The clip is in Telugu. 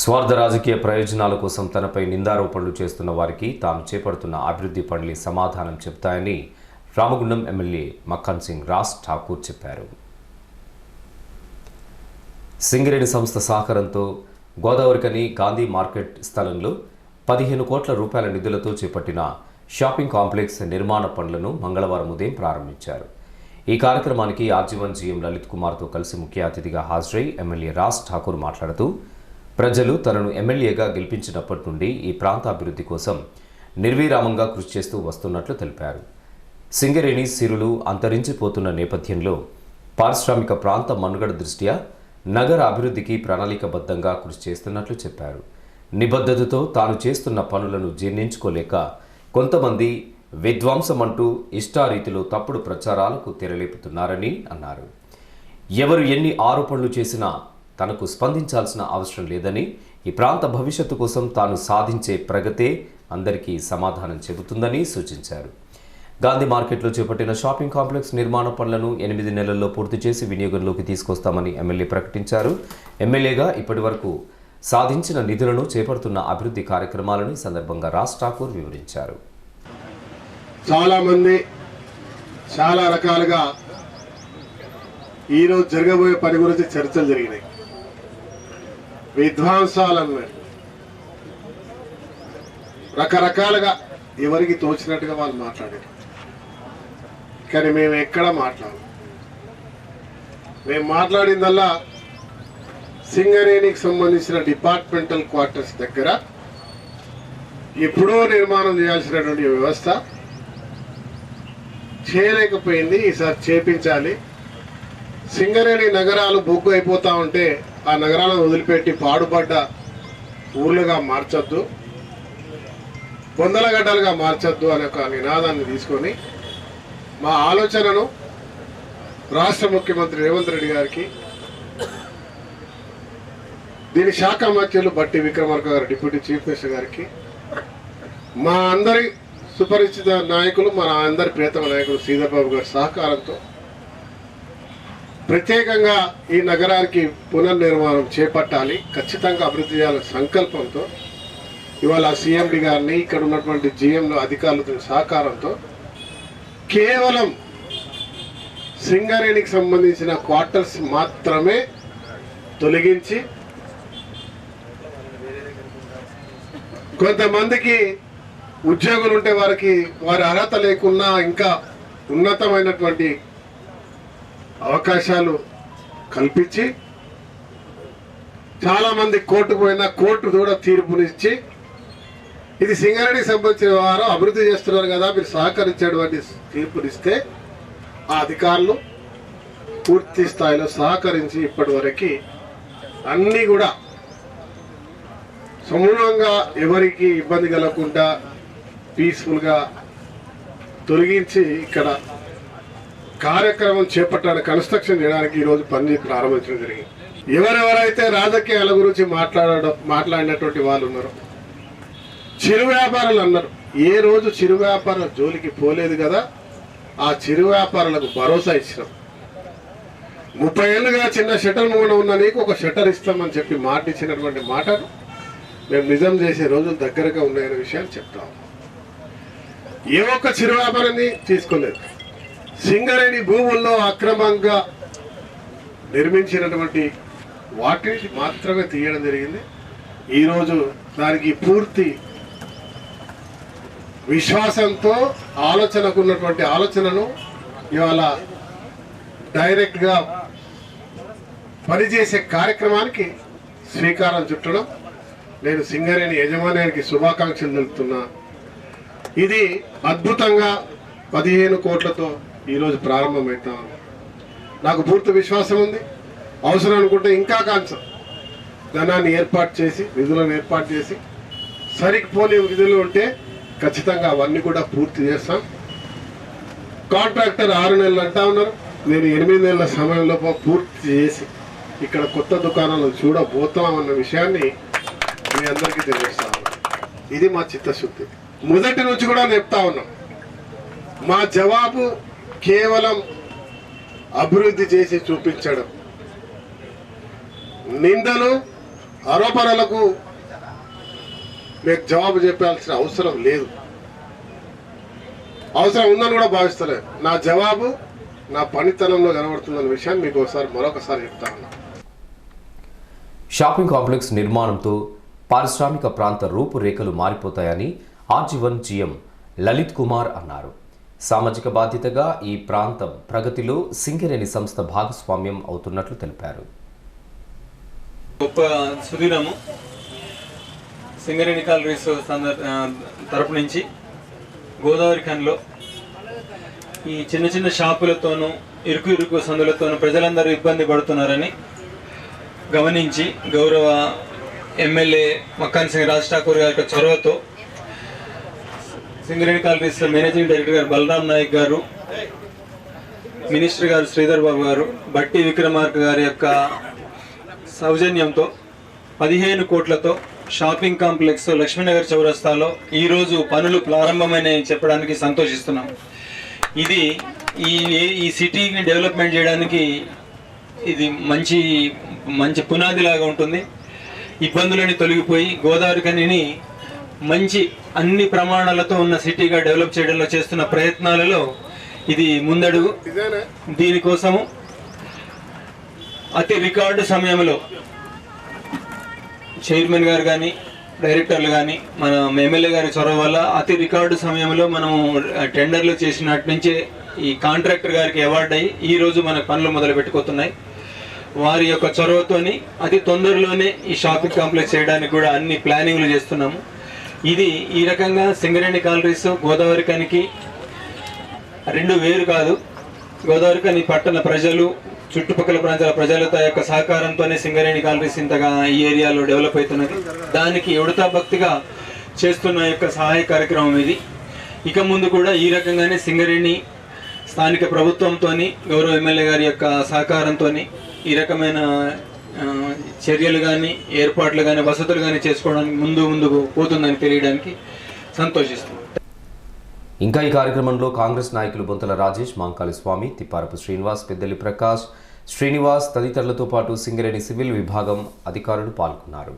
స్వార్థ రాజకీయ ప్రయోజనాల కోసం తనపై నిందారోపణలు చేస్తున్న వారికి తాను చేపడుతున్న అభివృద్ధి పనులు సమాధానం చెప్తాయని రామగుండం ఎమ్మెల్యే మక్కన్ సింగ్ రాజ్ ఠాకూర్ చెప్పారు. సింగరేణి సంస్థ సహకారంతో గోదావరికని గాంధీ మార్కెట్ స్థలంలో పదిహేను కోట్ల రూపాయల నిధులతో చేపట్టిన షాపింగ్ కాంప్లెక్స్ నిర్మాణ పనులను మంగళవారం ఉదయం ప్రారంభించారు. ఈ కార్యక్రమానికి ఆర్జీవన్ జీఎం లలిత్ కుమార్తో కలిసి ముఖ్య అతిథిగా హాజరై ఎమ్మెల్యే రాజ్ ఠాకూర్ మాట్లాడుతూ ప్రజలు తనను ఎమ్మెల్యేగా గెలిపించినప్పటి నుండి ఈ ప్రాంత అభివృద్ధి కోసం నిర్విరామంగా కృషి చేస్తూ వస్తున్నట్లు తెలిపారు. సింగరేణి సిరులు అంతరించిపోతున్న నేపథ్యంలో పారిశ్రామిక ప్రాంత మనుగడ దృష్ట్యా నగర అభివృద్ధికి ప్రణాళికబద్ధంగా కృషి చేస్తున్నట్లు చెప్పారు. నిబద్ధతతో తాను చేస్తున్న పనులను జీర్ణించుకోలేక కొంతమంది విధ్వంసమంటూ ఇష్టారీతిలో తప్పుడు ప్రచారాలకు తెరలేపుతున్నారని అన్నారు. ఎవరు ఎన్ని ఆరోపణలు చేసినా తనకు స్పందించాల్సిన అవసరం లేదని ఈ ప్రాంత భవిష్యత్తు కోసం తాను సాధించే ప్రగతే అందరికీ సమాధానం చెబుతుందని సూచించారు. గాంధీ మార్కెట్లో చేపట్టిన షాపింగ్ కాంప్లెక్స్ నిర్మాణ పనులను ఎనిమిది నెలల్లో పూర్తి చేసి వినియోగంలోకి తీసుకొస్తామని ఎమ్మెల్యే ప్రకటించారు. ఎమ్మెల్యేగా ఇప్పటి వరకు సాధించిన నిధులను చేపడుతున్న అభివృద్ధి కార్యక్రమాలను ఈ సందర్భంగా రాజ్ ఠాకూర్ వివరించారు. చాలామంది చాలా రకాలుగా ఈరోజు జరగబోయే పని గురించి చర్చలు జరిగినాయి. విధ్వంసాలను రకరకాలుగా ఎవరికి తోచినట్టుగా వాళ్ళు మాట్లాడారు. కానీ మేము ఎక్కడ మాట్లాడము. మేము మాట్లాడిందల్లా సింగరేణికి సంబంధించిన డిపార్ట్మెంటల్ క్వార్టర్స్ దగ్గర ఎప్పుడో నిర్మాణం చేయాల్సినటువంటి వ్యవస్థ చేయలేకపోయింది. ఈసారి చేపించాలి. సింగరేణి నగరాలు బొగ్గు అయిపోతూ ఉంటే ఆ నగరాలను వదిలిపెట్టి పాడుపడ్డ ఊర్లుగా మార్చొద్దు పొందలగడ్డలుగా మార్చొద్దు అనే ఒక నినాదాన్ని తీసుకొని మా ఆలోచనను రాష్ట్ర ముఖ్యమంత్రి రేవంత్ రెడ్డి గారికి దీని శాఖ మంత్రులు బట్టి విక్రమార్క గారు డిప్యూటీ చీఫ్ మినిస్టర్ గారికి మా అందరి సుపరిచిత నాయకులు మన అందరి ప్రియతమ నాయకులు సీతాబాబు గారి సహకారంతో ప్రత్యేకంగా ఈ నగరానికి పునర్నిర్మాణం చేపట్టాలి. ఖచ్చితంగా అభివృద్ధి చేయాలనే సంకల్పంతో ఇవాళ సీఎండి గారిని ఇక్కడ ఉన్నటువంటి జీఎంలు అధికారులతో సహకారంతో కేవలం సింగరేణికి సంబంధించిన క్వార్టర్స్ మాత్రమే తొలగించి కొంతమందికి ఉద్యోగులు ఉంటే వారికి వారి అర్హత లేకున్నా ఇంకా ఉన్నతమైనటువంటి అవకాశాలు కల్పించి చాలామంది కోర్టు కోర్టుకు పోయినా కోర్టు కూడా తీర్పునిచ్చి ఇది సింగారెడ్డికి సంబంధించిన వారు అభివృద్ధి చేస్తున్నారు కదా మీరు సహకరించేటువంటి తీర్పునిస్తే ఆ అధికారులు పూర్తి స్థాయిలో సహకరించి ఇప్పటి వరకు అన్నీ కూడా సమూలంగా ఎవరికి ఇబ్బంది కలగకుండా పీస్ఫుల్గా తొలగించి ఇక్కడ కార్యక్రమం చేపట్టడానికి కన్స్ట్రక్షన్ చేయడానికి ఈరోజు పని ప్రారంభించడం జరిగింది. ఎవరెవరైతే రాజకీయాల గురించి మాట్లాడడం మాట్లాడినటువంటి వాళ్ళు ఉన్నారు చిరు వ్యాపారులు అన్నారు ఏ రోజు చిరు వ్యాపార జోలికి పోలేదు కదా ఆ చిరు వ్యాపారులకు భరోసా ఇచ్చినాం. ముప్పై ఏళ్ళుగా చిన్న షటర్ మూడ ఉన్న నీకు ఒక షటర్ ఇస్తామని చెప్పి మాట ఇచ్చినటువంటి మాటను మేము నిజం చేసే రోజులు దగ్గరగా ఉన్నాయనే విషయాలు చెప్తాం ఏ ఒక్క చిరు వ్యాపారాన్ని తీసుకోలేదు. సింగరేణి భూముల్లో అక్రమంగా నిర్మించినటువంటి వాటిని మాత్రమే తీయడం జరిగింది. ఈరోజు దానికి పూర్తి విశ్వాసంతో ఆలోచనకు ఉన్నటువంటి ఆలోచనను ఇవాళ డైరెక్ట్గా పనిచేసే కార్యక్రమానికి శ్రీకారం చుట్టడం నేను సింగరేణి యజమానికి శుభాకాంక్షలు తెలుపుతున్నా. ఇది అద్భుతంగా పదిహేను కోట్లతో ఈరోజు ప్రారంభమవుతాం నాకు పూర్తి విశ్వాసం ఉంది. అవసరం అనుకుంటే ఇంకా కాంచం. ధనాన్ని ఏర్పాటు చేసి నిధులను ఏర్పాటు చేసి సరిపోని విధులు ఉంటే ఖచ్చితంగా అవన్నీ కూడా పూర్తి చేస్తాం. కాంట్రాక్టర్ ఆరు నెలలు అంటా ఉన్నారు. నేను ఎనిమిది నెలల సమయంలో పూర్తి చేసి ఇక్కడ కొత్త దుకాణాలు చూడబోతామన్న విషయాన్ని మీ అందరికీ తెలియజేస్తా ఇది మా చిత్తశుద్ధి. మొదటి నుంచి కూడా చెప్తా ఉన్నాం. మా జవాబు కేవలం అభివృద్ధి చేసి చూపించడం. నిందలు ఆరోపణలకు మీకు జవాబు చెప్పాల్సిన అవసరం లేదు. అవసరం ఉందని కూడా భావిస్తలేదు నా జవాబు నా పనితనంలో కనబడుతుందన్న విషయాన్ని మీకు ఒకసారి మరొకసారి చెప్తా ఉన్నా. షాపింగ్ కాంప్లెక్స్ నిర్మాణంతో పారిశ్రామిక ప్రాంత రూపురేఖలు మారిపోతాయని R G one GM Lalit Kumar అన్నారు. సామాజిక బాధ్యతగా ఈ ప్రాంతం ప్రగతిలో సింగరేణి సంస్థ భాగస్వామ్యం అవుతున్నట్లు తెలిపారు. గొప్ప సుధీరము. సింగరేణి కాలరీస్ తరపు నుంచి గోదావరి ఖన్లో ఈ చిన్న చిన్న షాపులతోనూ ఇరుకు ఇరుకు సందులతోనూ ప్రజలందరూ ఇబ్బంది పడుతున్నారని గమనించి గౌరవ ఎమ్మెల్యే మక్కాన్ సింగ్ రాజ్ ఠాకూర్ గారి చొరవతో సింగరేణి కాలనీస్ మేనేజింగ్ డైరెక్టర్ గారు బలరాం నాయక్ గారు మినిస్టర్ గారు శ్రీధర్ బాబు గారు బట్టి విక్రమార్క గారి యొక్క సౌజన్యంతో పదిహేను కోట్లతో షాపింగ్ కాంప్లెక్స్ లక్ష్మీనగర్ చౌరస్తాలో ఈరోజు పనులు ప్రారంభమైనాయని చెప్పడానికి సంతోషిస్తున్నాం. ఇది ఈ ఈ సిటీని డెవలప్మెంట్ చేయడానికి ఇది మంచి మంచి పునాదిలాగా ఉంటుంది. ఇబ్బందులని తొలగిపోయి గోదావరి కనిని మంచి అన్ని ప్రమాణాలతో ఉన్న సిటీగా డెవలప్ చేయడంలో చేస్తున్న ప్రయత్నాలలో ఇది ముందడుగు. దీనికోసము అతి రికార్డు సమయంలో చైర్మన్ గారు కానీ డైరెక్టర్లు కానీ మన ఎమ్మెల్యే గారి చొరవ వల్ల అతి రికార్డు సమయంలో మనము టెండర్లు చేసినట్టు నుంచే ఈ కాంట్రాక్టర్ గారికి అవార్డు అయ్యి ఈ రోజు మన పనులు మొదలు పెట్టుకుతున్నాయి. వారి యొక్క చొరవతోని అతి తొందరలోనే ఈ షాపింగ్ కాంప్లెక్స్ చేయడానికి కూడా అన్ని ప్లానింగ్లు చేస్తున్నాము. ఇది ఈ రకంగా సింగరేణి కాలరీస్ గోదావరి కనికి రెండు వేరు కాదు. గోదావరి కని పట్టణ ప్రజలు చుట్టుపక్కల ప్రాంతాల ప్రజలతో యొక్క సహకారంతోనే సింగరేణి కాలరీస్ ఇంతగా ఈ ఏరియాలో డెవలప్ అవుతున్నది. దానికి ఉడతా భక్తిగా చేస్తున్న యొక్క సహాయ కార్యక్రమం ఇది. ఇక ముందు కూడా ఈ రకంగానే సింగరేణి స్థానిక ప్రభుత్వంతో గౌరవ ఎమ్మెల్యే గారి యొక్క సహకారంతో ఈ రకమైన చర్యలు కానీ ఏర్పాట్లు కానీ వసతులు కానీ చేసుకోవడానికి ముందు ముందుకు పోతుందని తెలియడానికి సంతోషిస్తుంది. ఇంకా ఈ కార్యక్రమంలో కాంగ్రెస్ నాయకులు బొంతల రాజేష్ మాంకాళి స్వామి తిప్పారపు శ్రీనివాస్ పెద్దలి ప్రకాష్ శ్రీనివాస్ తదితరులతో పాటు సింగరేణి సివిల్ విభాగం అధికారులు పాల్గొన్నారు.